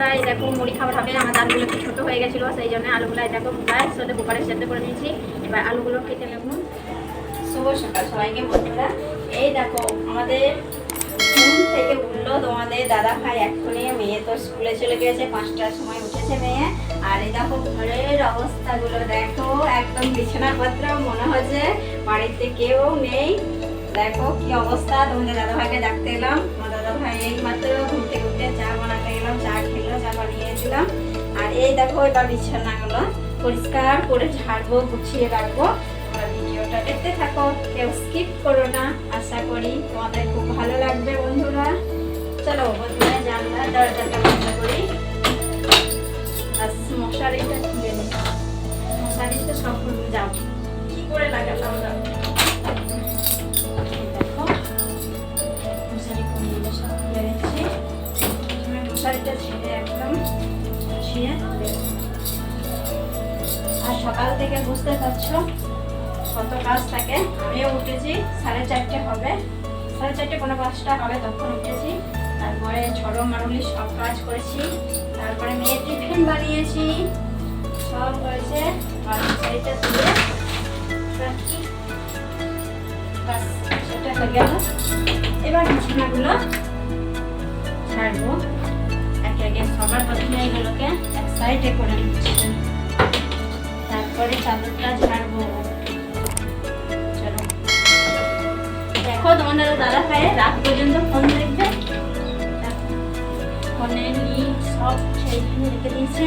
দেখো মুড়ি খাবার হবে, আমার আলুগুলো একটু ছোটো হয়ে গেছিল, সেই জন্য আলুগুলো এই দেখো গায়ের সাথে কুকারে সেদ্ধ করে নিয়েছি। এবার আলুগুলো কেটে নেব। শুভ সকাল সবাইকে বন্ধুরা। এই দেখো, আমাদের থেকে উঠল তোমাদের দাদা ভাই এক্ষুনি, মেয়ে তো স্কুলে চলে গেছে পাঁচটার সময় উঠেছে মেয়ে। আর এই দেখো ঘরের অবস্থাগুলো দেখো, একদম বিছানাপত্র মনে হচ্ছে বাড়িতে কেউ নেই। দেখো কি অবস্থা, তোমাদের দাদা ভাইকে ডাকতে এলাম। আমার দাদা ভাই এই মাত্র ঘুম থেকে উঠে চা বানাতে গেলাম চা খেলো, চা বানিয়ে দিলাম। আর এই দেখো, এবার বিছানাগুলো পরিষ্কার করে ঝাড়বো, গুছিয়ে রাখব। তোমরা ভিডিওটা দেখতে থাকো, কেউ স্কিপ করো না। আশা করি তোমাদের খুব ভালো লাগবে, বন্ধুরা। চলো বন্ধুরা জানলা দরজাটা বন্ধ করি। আর মশারিটা খুলে নিই। মশারিটা সব যাও। কি করে লাগালাম একদম ছিঁড়ে আর সকাল থেকে বুঝতে পারছ কত কাজ থাকে। আমিও উঠেছি, সাড়ে চারটে হবে। সাড়ে চারটে কোনো পাঁচটা হবে, তখন উঠেছি। তারপরে ঝড়ো মারুলি সব কাজ করেছি। তারপরে মেয়ের টিফিন বানিয়েছি। সব হয়েছে। শাড়িটা তুলে সেটা হয়ে গেল। এবার বিছানাগুলো ছাড়বো। সবার প্রথমে এগুলোকে এক সাইডে করে নিচ্ছি। তারপরে চাদরটা ঝাড়বো। চলো। দেখো, তোমাদের দাদা ভাই রাত পর্যন্ত ফোন দেখবে। ফোনে নিয়ে সব সেইখানে রেখে দিয়েছে।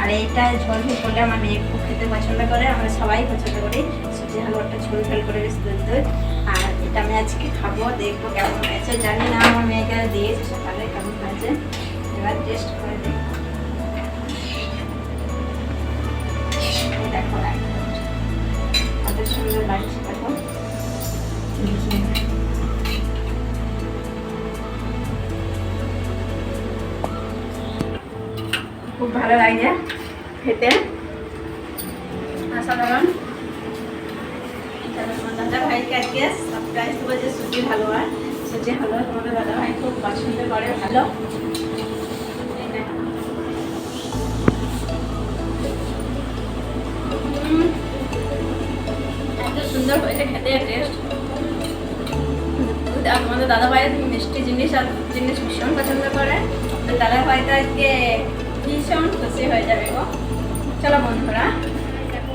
আর এইটা ঝোল ঝোল করলে আমার মেয়ে খুব খেতে পছন্দ করে, আমরা সবাই পছন্দ করি। সুজি হালুয়াটা ঝোল ঝোল করে বেশ দুধ দুধ আর এটা আমি আজকে খাব, দেখব কেমন হয়েছে। জানি না আমার মেয়েকে দিয়েছে সকালে কেমন হয়েছে। এবার টেস্ট করে দেখব। দেখো। কত সুন্দর লাগছে। ভালো লাগে খেতে। দাদা ভাইকে আজকে সারপ্রাইজ দেবো যে সুজি হালুয়া সুজি হালুয়া তোমাদের দাদা ভাই খুব পছন্দ করে, ভালো। সুন্দর হয়েছে খেতে টেস্ট আমাদের দাদা ভাই মিষ্টি জিনিস আর জিনিস ভীষণ পছন্দ করে। দাদা ভাই তো আজকে ভীষণ খুশি হয়ে যাবে গো। চলো বন্ধুরা।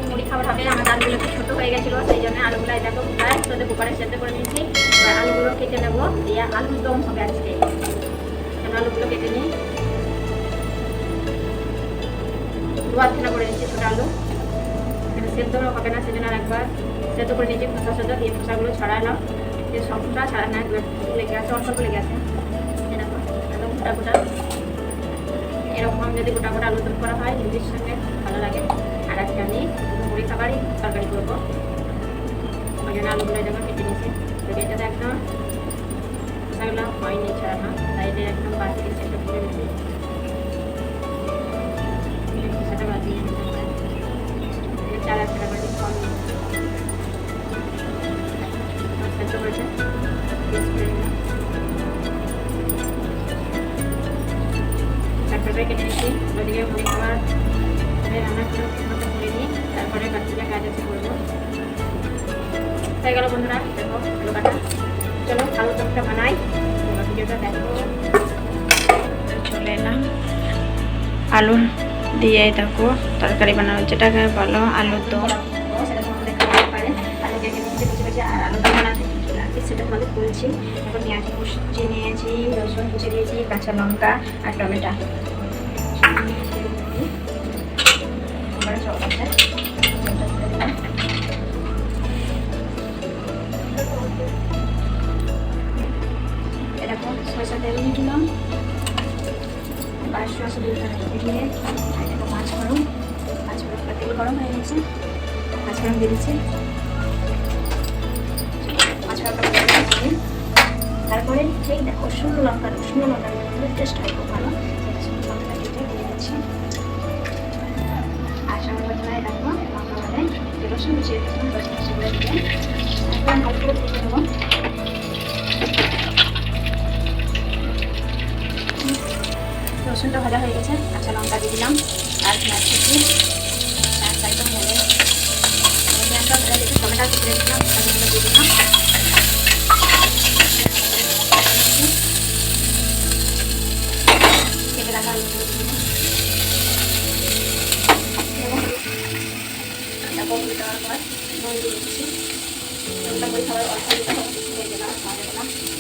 মুড়ি খাবার আমার আলুগুলো একটু ছোটো হয়ে গেছিল, সেই জন্য আলুগুলো দেখো সাথে কুকারে সেদ্ধ করে নিয়েছি। এবার আলুগুলো কেটে নেব, দিয়ে আলুর দম হবে আজকে। আলুগুলো কেটে নিই। দু আধখানা করে নিচ্ছি ছোটো আলু। সেদ্ধ হবে না, সেজন্য আর একবার সেদ্ধ করে নিয়েছি খোসা সেদ্ধ, দিয়ে খোসাগুলো ছড়ালাম যে সবটা ছাড়া না লেগে আছে, অল্প লেগে এরকম একদম গোটা গোটা এরকম যদি গোটা গোটা আলু দম করা হয় নিজের সঙ্গে ভালো লাগে। আর আজকে আমি মুড়ি খাবারই তরকারি করব। ওই জন্য আলুগুলো যেমন কেটে নিয়েছি। যদি এটাতে একদম সেগুলো হয়নি ছাড়া তাই একদম বাকি সেটা করে নিচ্ছি। সেটা বাদ। এটা চার একটা তারপরে বাচ্চাটা কাজ আছে করব হয়ে গেল আলু কাটা চলো আলু চপটা বানাই ভিডিওটা দেখো চলে এলাম আলু দিয়ে দেখো তরকারি বানানো যেটাকে বলো আলুর দম। সেটা তোমাদের বলছি এখন পেঁয়াজ কুচি নিয়েছি রসুন কুচি দিয়েছি কাঁচা লঙ্কা আর টমেটো। এরকম সরষা তেল দিয়ে দিলাম। দিয়ে এরকম মাছ গরম মাছ গরম তেল গরম হয়ে গেছে। মাছ গরম দিয়ে মাছ গরমটা তারপরে এই দেখো শুকনো লঙ্কা শুকনো লঙ্কা টেস্ট হয়, খুব ভালো। যে রসুন কুচিয়ে দিলাম রসুন সেগুলো দিয়ে এখন অল্প করে ভাজা হয়ে গেছে, কাঁচা লঙ্কা দিয়ে দিলাম, আর পেঁয়াজ কুচি ভাজা দিতে টমেটো কুচি দিলাম দিয়ে দিলাম। কেটে রাখা তারপর দেওয়ার পর নুন দিয়ে দিচ্ছি নুনটা করে খাবার অল্প দিতে হবে দিয়ে দিলাম আমাদের